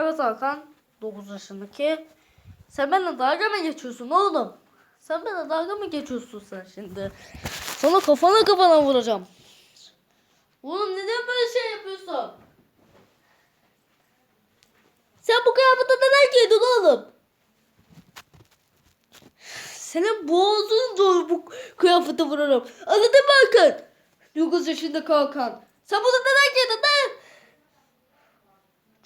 Evet Hakan 9 yaşındaki. Sen benimle dalga mı geçiyorsun oğlum? Sen benimle dalga mı geçiyorsun sen şimdi? Sana kafana kafana vuracağım. Oğlum neden böyle şey yapıyorsun? Sen bu kıyafeti neden giydin oğlum? Senin boğazın zor bu kıyafeti vurarım. Anladın mı Hakan? 9 yaşındaki Hakan. Sen bunu neden giydin lan?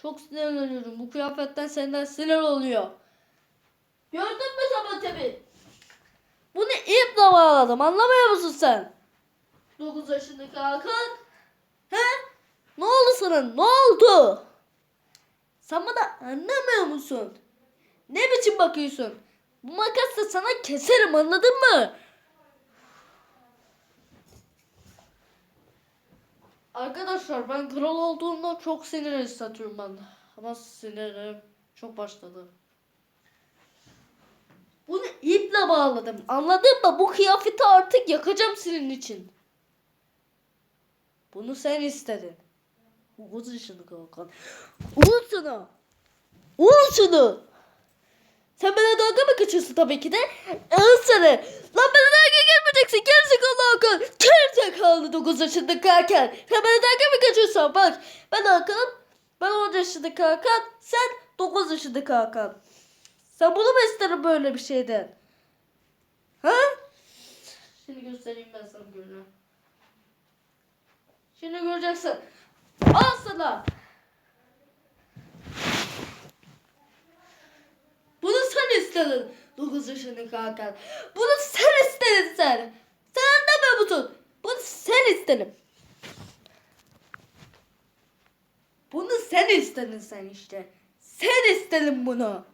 Çok sinirleniyorum. Bu kıyafetten senden sinir oluyor. Gördün mü sabah tabi? Bunu iple bağladım. Anlamıyor musun sen? 9 yaşındaki Hakan. He? Ne oldu sana? Ne oldu? Sen bana anlamıyor musun? Ne biçim bakıyorsun? Bu makasla sana keserim anladın mı? Arkadaşlar ben kral olduğumda çok sinir hissediyorum ben. Ama sinirim çok başladı. Bunu iple bağladım. Anladın mı? Bu kıyafeti artık yakacağım senin için. Bunu sen istedin. Uğuz yaşını kalkan. Uğuz sana. Uğuz şunu. Sen bana dalga mı geçiyorsun tabii ki de? Al sana. Lan bana dalga geçmeyeceksin. Gerizekalı Hakan. Gerizekalı 9 yaşındaki Hakan. Sen bana dalga mı geçiyorsun? Bak ben Hakan'ım. Ben 10 yaşındaki Hakan. Sen 9 yaşındaki Hakan. Sen bunu mu isterim böyle bir şeyden? Ha? Şimdi göstereyim ben sana günü. Şimdi göreceksin. Al sana. Bunu sen istedin. 9 yaşındaki Hakan. Bunu istedin sen. Sen anlamıyor musun? Bunu sen istedin. Bunu sen istedin sen işte. Sen istedin bunu.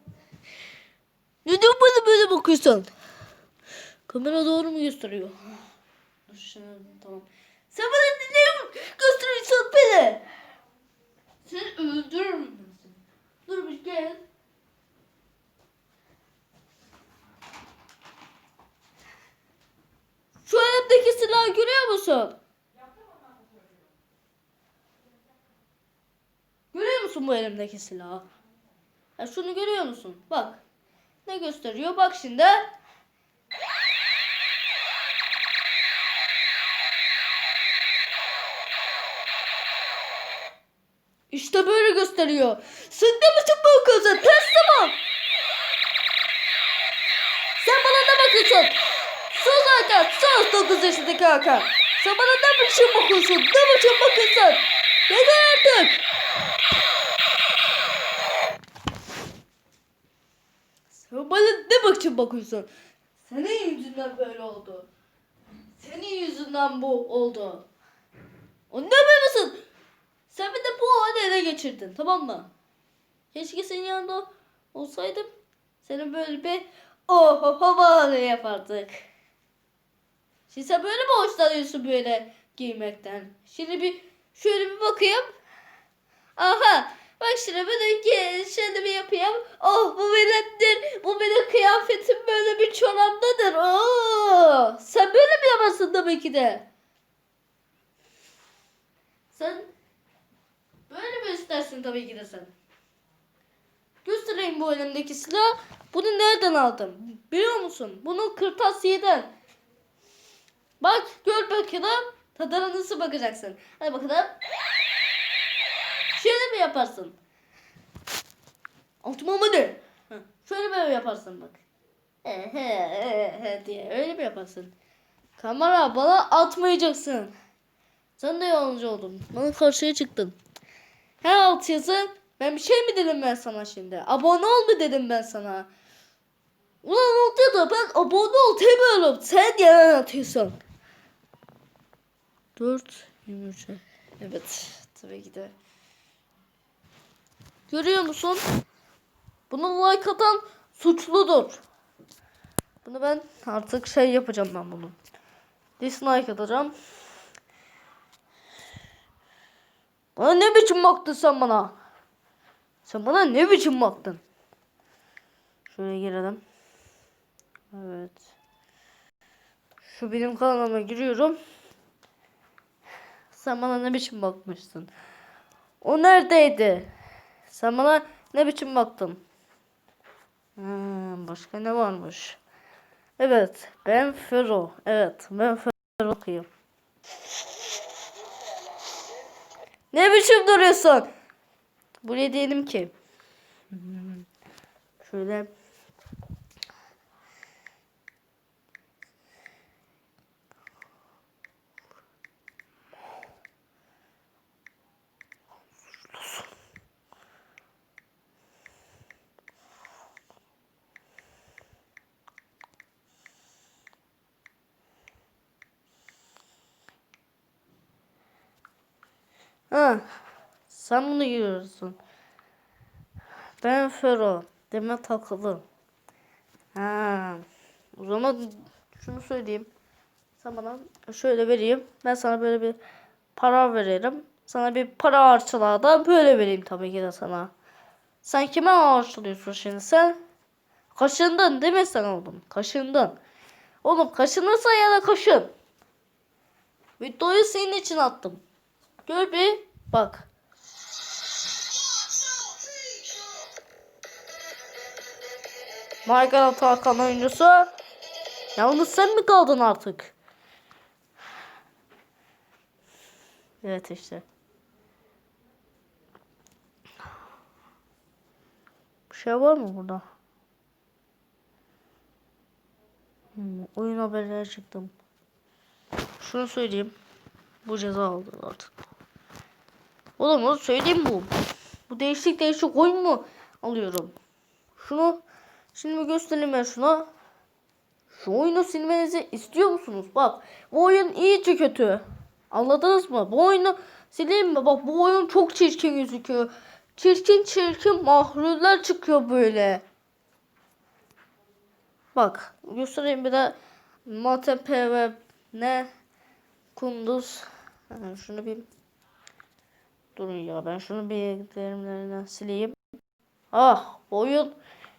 Neden bana böyle bakıyorsun? Kamera doğru mu gösteriyor? Dur şimdi tamam. Sen bana neden gösteriyorsun beni? Seni öldürürüm. Dur bir gel. Şu elimdeki silahı görüyor musun? Görüyor musun bu elimdeki silahı? Ya şunu görüyor musun? Bak. Ne gösteriyor? Bak şimdi. İşte böyle gösteriyor. Sen de misin bu kızı? Ters zaman. Sen bana ne bakıyorsun? Sus Hakan. Sus 9 yaşındaki Hakan. Bana ne biçim bakıyorsun? Ne biçim bakıyorsun? Yeter artık. Bana ne biçim bakıyorsun? Senin yüzünden böyle oldu. Senin yüzünden bu oldu. Anlamıyor musun? Sen bir bu hali ele geçirdin tamam mı? Keşke senin yanında olsaydım. Senin böyle bir oh havalı yapardık. Şimdi sen böyle mi hoşlanıyorsun böyle giymekten? Şimdi bir şöyle bir bakayım. Aha bak şimdi böyle şöyle bir yapayım. Oh bu benimdir. Bu benim kıyafetim böyle bir çoraptadır. Oo, sen böyle mi yaparsın tabii ki de? Sen böyle mi istersin tabii ki de sen? Göstereyim bu elimdeki silah. Bunu nereden aldım? Biliyor musun? Bunu kırtasiyeden. Bak gör bakalım. Tadına nasıl bakacaksın? Hadi bakalım. Şöyle mi yaparsın? Altıma mı ne? Şöyle böyle yaparsın bak. Ehe, diye öyle mi yaparsın? Kamera bana atmayacaksın. Sen de yalancı oldun. Bana karşıya çıktın. Her alt yazı ben bir şey mi dedim ben sana şimdi? Abone ol mu dedim ben sana? Ulan oldu da ben abone ol demiyorum. Sen yalan atıyorsun. 4 23 Evet tabii ki de. Görüyor musun? Buna like atan suçludur. Bunu ben artık şey yapacağım ben bunu. Dislike atacağım. Bana ne biçim baktın sen bana? Sen bana ne biçim baktın? Şuraya girelim. Evet. Şu benim kanalıma giriyorum. Sen bana ne biçim bakmışsın? O neredeydi? Sen bana Ne biçim baktın? Hmm, başka ne varmış? Evet, ben Fero. Evet, ben Fero okuyayım. Ne biçim duruyorsun? Buraya diyelim ki. Hmm, Şöyle. Ha, sen bunu yiyorsun. Ben Fero. Deme takılı. Ha, o zaman şunu söyleyeyim. Sen bana şöyle vereyim. Ben sana böyle bir para veririm. Sana bir para harçlığı da böyle vereyim tabii ki de sana. Sen kime harçlıyorsun şimdi sen? Kaşındın değil mi sen oğlum? Kaşındın. Oğlum kaşınırsa ya da kaşın. Videoyu senin için attım. Gör bir bak. Minecraft Hakan oyuncusu. Yalnız sen mi kaldın artık? Evet işte. Bir şey var mı burada? Hmm, oyun haberleri çıktım. Şunu söyleyeyim. Bu ceza aldı artık. Oğlum onu söyleyeyim bu. Bu değişik değişik oyun mu alıyorum? Şunu şimdi göstereyim ben şuna. Şu oyunu silmenizi istiyor musunuz? Bak bu oyun iyice kötü. Anladınız mı? Bu oyunu sileyim mi? Bak bu oyun çok çirkin gözüküyor. Çirkin çirkin mahluller çıkıyor böyle. Bak göstereyim bir de MATP ve ne kunduz. Ha, şunu bir durun ya ben şunu bir terimlerinden sileyim. Ah bu oyun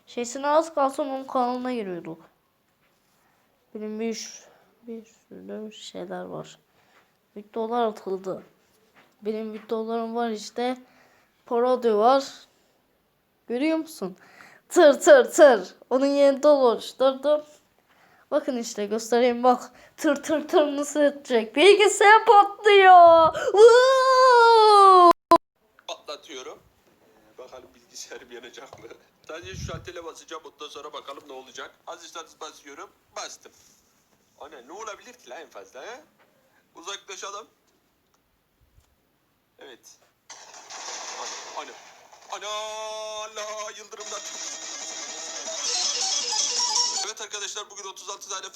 şeysine az kalsın onun kanalına giriyorduk. Benim bir, bir sürü şeyler var. Videolar atıldı. Benim videolarım var işte. Parodi var. Görüyor musun? Tır tır tır. Onun yerinde oluşturdum. Bakın işte göstereyim bak. Tır tır tır nasıl edecek. Bilgisayar patlıyor. Woo! Patlatıyorum. Ee, bakalım bilgisayarım yanacak mı? Sadece şu şaltele basacağım ondan sonra bakalım ne olacak. Azıcık basıyorum. Bastım. Ana ne olabilir ki la en fazla he? Uzaklaşalım. Evet. Ana ana. Ana Allah yıldırımlar. Evet arkadaşlar bugün 36 tane